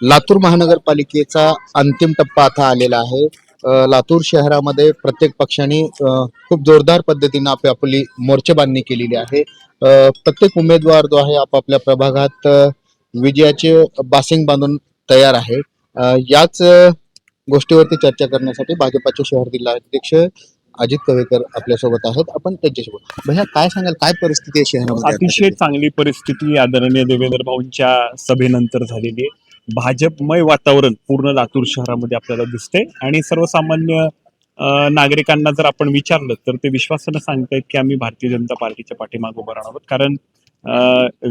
लातूर महानगरपालिकेचा अंतिम टप्पा आता आलेला आहे. लातूर शहरामध्ये प्रत्येक पक्षाने खूप जोरदार पद्धतीने आपली आपली मोर्चेबांधणी केलेली आहे. प्रत्येक उमेदवार जो आहे आपापल्या प्रभागात विजयाचे बासिंग बांधून तयार आहे. याच गोष्टीवरती चर्चा करण्यासाठी भाजपाचे शहर जिल्हाध्यक्ष अजित कवेकर आपल्यासोबत आहेत. आपण त्यांच्यासोबत. भैया काय सांगाल? काय परिस्थिती आहे शहरामध्ये? अतिशय चांगली परिस्थिती आदरणीय देवेंद्र भाऊंच्या सभेनंतर झालेली आहे. भाजपमय वातावरण पूर्ण लातूर शहरामध्ये आपल्याला दिसते आणि सर्वसामान्य नागरिकांना जर आपण विचारलं तर ते विश्वासानं सांगतायत की आम्ही भारतीय जनता पार्टीच्या पाठीमागे उभं राहणार आहोत. कारण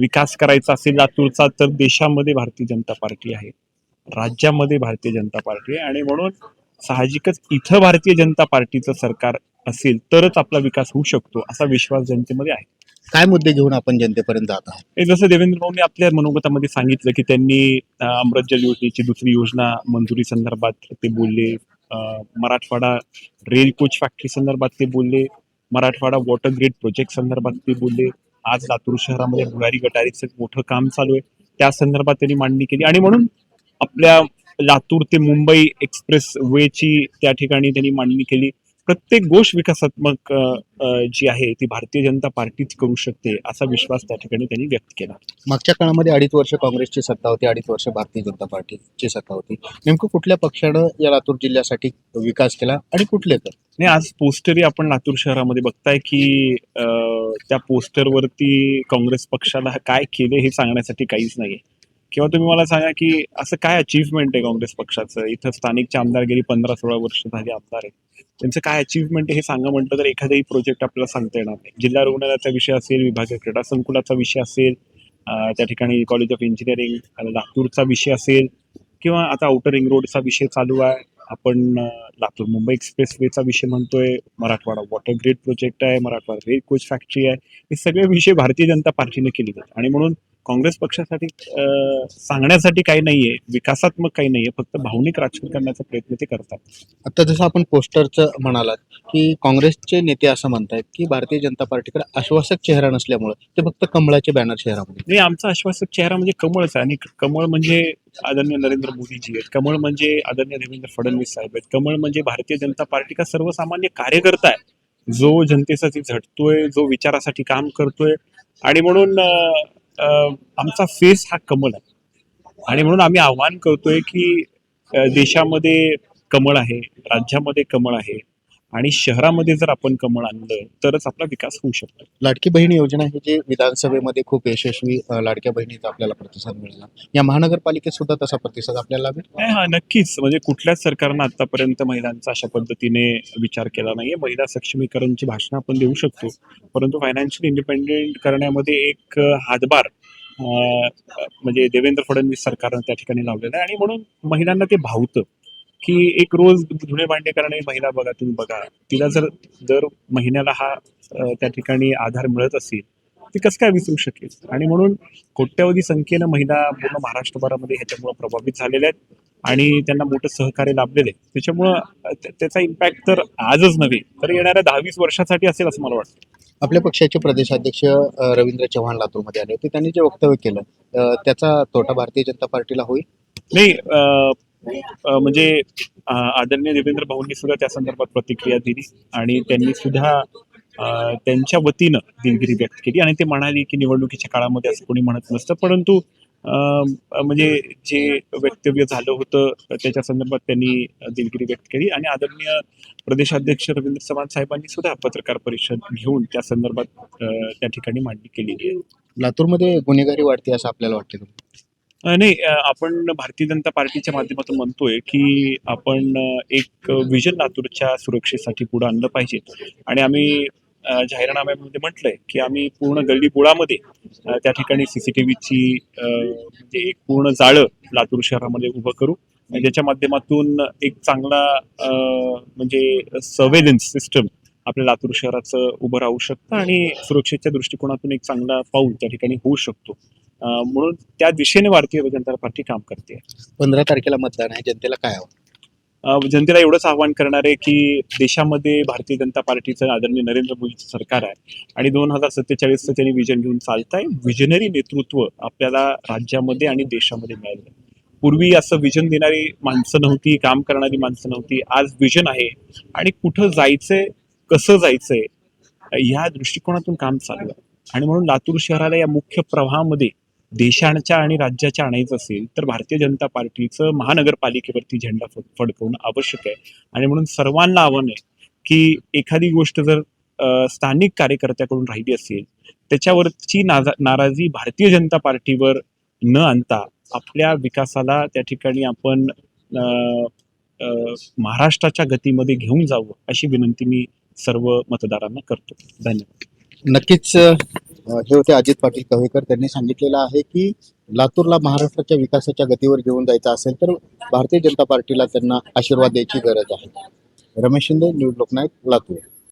विकास करायचा असेल लातूरचा तर देशामध्ये भारतीय जनता पार्टी आहे. राज्यामध्ये भारतीय जनता पार्टी आहे. आणि म्हणून साहजिकच इथं भारतीय जनता पार्टीचं सरकार असेल तरच आपला विकास होऊ शकतो असा विश्वास जनतेमध्ये आहे. काय मुद्दे घेऊन आपण जनतेपर्यंत जात आहात? हे जसं देवेंद्र भाऊंनी आपल्या मनोगतामध्ये सांगितलं की त्यांनी अं, अमृत जल योजनेची दुसरी योजना मंजुरी संदर्भात ते बोलले. अं, मराठवाडा रेल कोच फॅक्टरी संदर्भात ते बोलले. मराठवाडा वॉटर ग्रीड प्रोजेक्ट संदर्भात ते बोलले. आज लातूर शहरामध्ये भुयारी गटारीचं मोठं काम चालू आहे. त्या संदर्भात त्यांनी मांडणी केली. आणि म्हणून आपल्या लातूर ते मुंबई एक्सप्रेस वेची त्या ठिकाणी त्यांनी मांडणी केली. प्रत्येक गोष्ट विकासात्मक जी आहे ती भारतीय जनता पार्टीच करू शकते असा विश्वास त्या ठिकाणी त्यांनी व्यक्त केला. मागच्या काळामध्ये अडीच वर्ष काँग्रेसची सत्ता होती अडीच वर्ष भारतीय जनता पार्टीची सत्ता होती. नेमकं कुठल्या पक्षानं या लातूर जिल्ह्यासाठी विकास केला आणि कुठले तर? नाही आज पोस्टरही आपण लातूर शहरामध्ये बघताय की त्या पोस्टरवरती काँग्रेस पक्षाला काय केले हे सांगण्यासाठी काहीच नाहीये. किंवा तुम्ही मला सांगा की असं काय अचीवमेंट आहे काँग्रेस पक्षाचं? इथं स्थानिकचे आमदार गेली पंधरा सोळा वर्ष झाली आमदार आहे. त्यांचं काय अचीवमेंट आहे हे सांगा म्हटलं तर एखादाही प्रोजेक्ट आपल्याला सांगता येणार नाही. जिल्हा रुग्णालयाचा विषय असेल विभागीय क्रीडा संकुलाचा विषय असेल त्या ठिकाणी कॉलेज ऑफ इंजिनिअरिंग लातूरचा विषय असेल किंवा आता आउटर रिंग रोडचा विषय चालू आहे. आपण लातूर मुंबई एक्सप्रेसवेचा विषय म्हणतोय मराठवाडा वॉटर ग्रीड प्रोजेक्ट आहे मराठवाडा रेल कोच फॅक्टरी आहे. हे सगळे विषय भारतीय जनता पार्टीने केले जातात आणि म्हणून काँग्रेस पक्षासाठी सांगण्यासाठी काही नाहीये विकासात्मक काही नाहीये फक्त भावनिक राजकारण करण्याचा प्रयत्न ते करतात. आता जसं आपण पोस्टरचं म्हणालात की काँग्रेसचे नेते असं म्हणतायत की भारतीय जनता पार्टीकडे आश्वासक चेहरा नसल्यामुळं ते फक्त कमळाचे बॅनर शहरामध्ये नाही आमचा आश्वासक चेहरा म्हणजे कमळच आहे आणि कमळ म्हणजे आदरणीय नरेंद्र मोदीजी आहेत कमळ म्हणजे आदरणीय देवेंद्र फडणवीस साहेब आहेत कमळ म्हणजे भारतीय जनता पार्टी का सर्वसामान्य कार्यकर्ता आहे. जो जनतेसाठी झटतोय जो विचारासाठी काम करतोय आणि म्हणून आमचा फेस हा कमळ आहे. आणि म्हणून आम्ही आव्हान करतोय की देशामध्ये कमळ आहे राज्यामध्ये कमळ आहे. आणि शहरामध्ये जर आपण कमळ आणलं तरच आपला विकास होऊ शकतो. लाडकी बहीण योजना ही जी विधानसभेमध्ये खूप यशस्वी लाडक्या बहिणीचा आपल्याला प्रतिसाद मिळाला. या महानगरपालिकेत सुद्धा तसा प्रतिसाद आपल्याला नाही हा नक्कीच. म्हणजे कुठल्याच सरकारनं आतापर्यंत महिलांचा अशा पद्धतीने विचार केला नाहीये. महिला सक्षमीकरणची भाषणं आपण देऊ शकतो. परंतु फायनान्शियल इंडिपेंडेंट करण्यामध्ये एक हातभार म्हणजे देवेंद्र फडणवीस सरकारनं त्या ठिकाणी लावलेला आहे. आणि म्हणून महिलांना ते भावतं. की एक रोज धुणे भांडे करणारी महिला बघा तुम्ही बघा. तिला जर दर महिन्याला हा त्या ठिकाणी आधार मिळत असेल ती कसं काय विसरू शकेल? आणि म्हणून कोट्यवधी संख्येनं महिला पूर्ण महाराष्ट्रभरामध्ये ह्याच्यामुळे प्रभावित झालेल्या आहेत आणि त्यांना मोठं सहकार्य लाभलेलं आहे. त्याच्यामुळं त्याचा इम्पॅक्ट तर आजच नव्हे तर येणाऱ्या दहावीस वर्षासाठी असेल असं मला वाटतं. आपल्या पक्षाचे प्रदेशाध्यक्ष रवींद्र चव्हाण लातूरमध्ये आले होते. त्यांनी जे वक्तव्य केलं त्याचा तोटा भारतीय जनता पार्टीला होईल? नाही म्हणजे आदरणीय देवेंद्र भाऊंनी सुद्धा त्या संदर्भात प्रतिक्रिया दिली आणि त्यांनी सुद्धा त्यांच्या वतीनं दिलगिरी व्यक्त केली आणि ते म्हणाले की निवडणुकीच्या काळामध्ये असं कोणी म्हणत नसतं. परंतु अ, म्हणजे जे वक्तव्य झालं होतं त्याच्या संदर्भात त्यांनी दिलगिरी व्यक्त केली आणि आदरणीय प्रदेशाध्यक्ष रवींद्र चव्हाण साहेबांनी सुद्धा पत्रकार परिषद घेऊन त्या संदर्भात त्या ठिकाणी मांडणी केलेली आहे. लातूरमध्ये गुन्हेगारी वाढते असं आपल्याला वाटते नाही आपण भारतीय जनता पार्टीच्या माध्यमातून म्हणतोय की आपण एक विजन लातूरच्या सुरक्षेसाठी पुढे आणलं पाहिजे. आणि आम्ही जाहीरनाम्यामध्ये म्हटलंय की आम्ही पूर्ण गल्ली बोळामध्ये त्या ठिकाणी सीसीटीव्हीची म्हणजे एक पूर्ण जाळं लातूर शहरामध्ये उभं करू. आणि ज्याच्या माध्यमातून एक चांगला म्हणजे सर्वेलन्स सिस्टम आपल्या लातूर शहराचं उभं राहू शकतं आणि सुरक्षेच्या दृष्टिकोनातून एक चांगला पाऊल त्या ठिकाणी होऊ शकतो. म्हणून त्या दिशेने भारतीय जनता पार्टी काम करते. पंधरा तारखेला मतदान आहे जनतेला काय हवं? जनतेला एवढंच आव्हान करणार आहे की देशामध्ये भारतीय जनता पार्टीचं आदरणीय नरेंद्र मोदीचं सरकार आहे आणि दोन हजार सत्तेचाळीसचं त्यांनी विजन घेऊन चालत आहे विजनरी नेतृत्व आपल्याला राज्यामध्ये आणि देशामध्ये मिळालं पूर्वी असं विजन देणारी माणसं नव्हती काम करणारी माणसं नव्हती. आज विजन आहे आणि कुठं जायचंय कसं जायचंय ह्या दृष्टिकोनातून काम चाललं आणि म्हणून लातूर शहराला या मुख्य प्रवाहामध्ये देशाच्या आणि राज्याच्या आणायचं असेल तर भारतीय जनता पार्टीचं महानगरपालिकेवरती झेंडा फडकवणं आवश्यक आहे. आणि म्हणून सर्वांना आव्हान आहे की एखादी गोष्ट जर स्थानिक कार्यकर्त्याकडून राहिली असेल त्याच्यावरची नाजा नाराजी भारतीय जनता पार्टीवर न आणता आपल्या विकासाला त्या ठिकाणी आपण महाराष्ट्राच्या गतीमध्ये घेऊन जावं अशी विनंती मी सर्व मतदारांना करतो. धन्यवाद. नक्कीच हे होते अजित पाटील कवेकर त्यांनी सांगितलेलं आहे की लातूरला महाराष्ट्राच्या विकासाच्या गतीवर घेऊन जायचं असेल तर भारतीय जनता पार्टीला त्यांना आशीर्वाद द्यायची गरज आहे. रमेश शिंदे न्यूज लोकनायक लातूर.